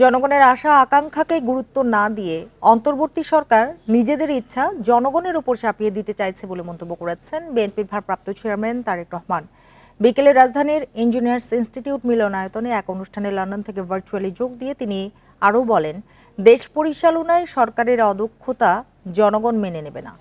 জনগণের আশা, আকাঙ্ক্ষাকে গুরুত্ব না দিয়ে অন্তর্বর্তী সরকার নিজেদের ইচ্ছা জনগণের উপর চাপিয়ে দিতে চাইছে বলে মন্তব্য করেছেন বিএনপির ভারপ্রাপ্ত চেয়ারম্যান তারেক রহমান। বিকেলে রাজধানীর ইঞ্জিনিয়ার্স ইনস্টিটিউট মিলনায়তনে এক অনুষ্ঠানে লন্ডন থেকে ভার্চুয়ালি যোগ দিয়ে তিনি আরও বলেন, দেশ পরিচালনায় সরকারের অদক্ষতা জনগণ মেনে নেবে না।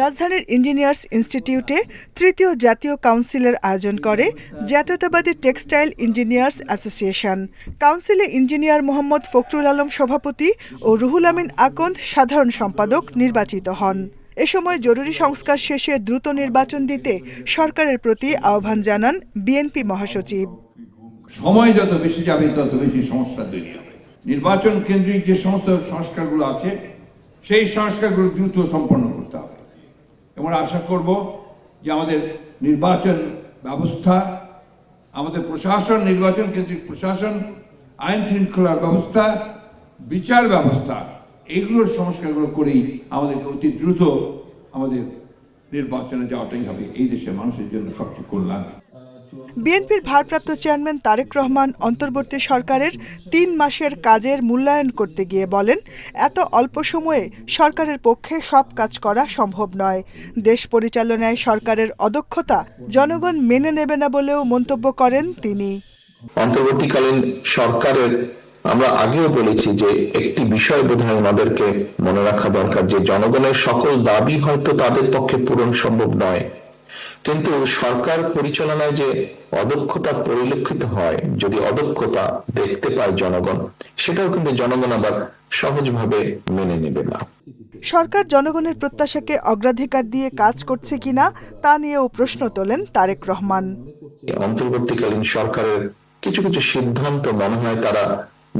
রাজধানীর ইঞ্জিনিয়ার্স ইনস্টিটিউটে তৃতীয় জাতীয় কাউন্সিলের আয়োজন করে জাতীয়তাবাদী টেক্সটাইল ইঞ্জিনিয়ার্স অ্যাসোসিয়েশন। কাউন্সিলে ইঞ্জিনিয়ার মোহাম্মদ ফখরুল আলম সভাপতি ও রুহুল আমিন আকন্দ সাধারণ সম্পাদক নির্বাচিত হন। এ সময় জরুরি সংস্কার শেষে দ্রুত নির্বাচন দিতে সরকারের প্রতি আহ্বান জানান বিএনপি মহাসচিব। সময় যত বেশি যাবে তত বেশি সমস্যা তৈরি হবে। নির্বাচন কেন্দ্রিক যে সমস্ত সংস্কারগুলো আছে সেই সংস্কারগুলো দ্রুত সম্পন্ন করতে হবে। এবং আশা করব যে আমাদের নির্বাচন ব্যবস্থা, আমাদের প্রশাসন, নির্বাচন কেন্দ্রিক প্রশাসন, আইন শৃঙ্খলার ব্যবস্থা, বিচার ব্যবস্থা, এগুলোর সংস্কারগুলো করেই আমাদেরকে অতি দ্রুত আমাদের নির্বাচনে যাওয়াটাই হবে। এই দেশের মানুষের জন্য সবচেয়ে কল্যাণ। বিএনপির ভারপ্রাপ্ত চেয়ারম্যান তারেক রহমান অন্তর্বর্তী সরকারের তিন মাসের কাজের মূল্যায়ন করতে গিয়ে বলেন, এত অল্প সময়ে সরকারের পক্ষে সব কাজ করা সম্ভব নয়। দেশ পরিচালনায় সরকারের অদক্ষতা জনগণ মেনে নেবে না বলেও মন্তব্য করেন তিনি। অন্তর্বর্তীকালীন সরকারের আমরা আগেও বলেছি যে একটি বিষয় বোধহয় আমাদেরকে মনে রাখা দরকার যে জনগণের সকল দাবি হয়তো তাদের পক্ষে পূরণ সম্ভব নয়। কিন্তু সরকার পরিচালনায় যে অদক্ষতা পরিলক্ষিত হয় যদি অদক্ষতা দেখতে পায় জনগণ সেটাও কিন্তু জনগণ আবার সহজভাবে মেনে নেবে না। সরকার জনগণের প্রত্যাশাকে অগ্রাধিকার দিয়ে কাজ করছে কিনা তা নিয়েও প্রশ্ন তোলেন তারেক রহমান। অন্তর্বর্তীকালীন সরকারের কিছু কিছু সিদ্ধান্ত মনে হয় তারা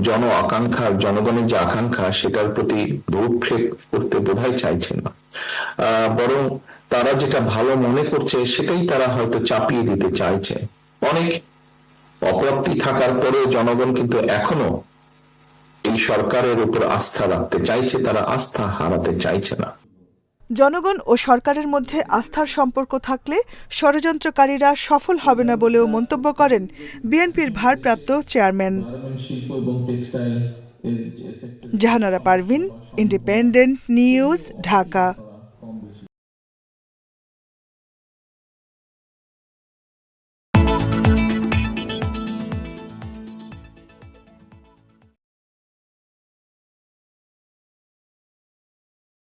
জন আকাঙ্ক্ষা জনগণের যে আকাঙ্ক্ষা সেটার প্রতি ভূক্ষেপ করতে বোধহয় চাইছেন না। আহ, বরং তারা যেটা ভালো মনে করছে, সেটাই তারা হয়তো চাপিয়ে দিতে চাইছে। অনেক অপ্রাপ্তি থাকার পরেও জনগণ কিন্তু এখনও এই সরকারের উপর আস্থা রাখতে চাইছে, তারা আস্থা হারাতে চাইছে না। জনগণ ও সরকারের মধ্যে আস্থার সম্পর্ক থাকলে ষড়যন্ত্রকারীরা সফল হবে না বলেও মন্তব্য করেন বিএনপির ভারপ্রাপ্ত chairman. Jahanara Parvin, independent news, Dhaka.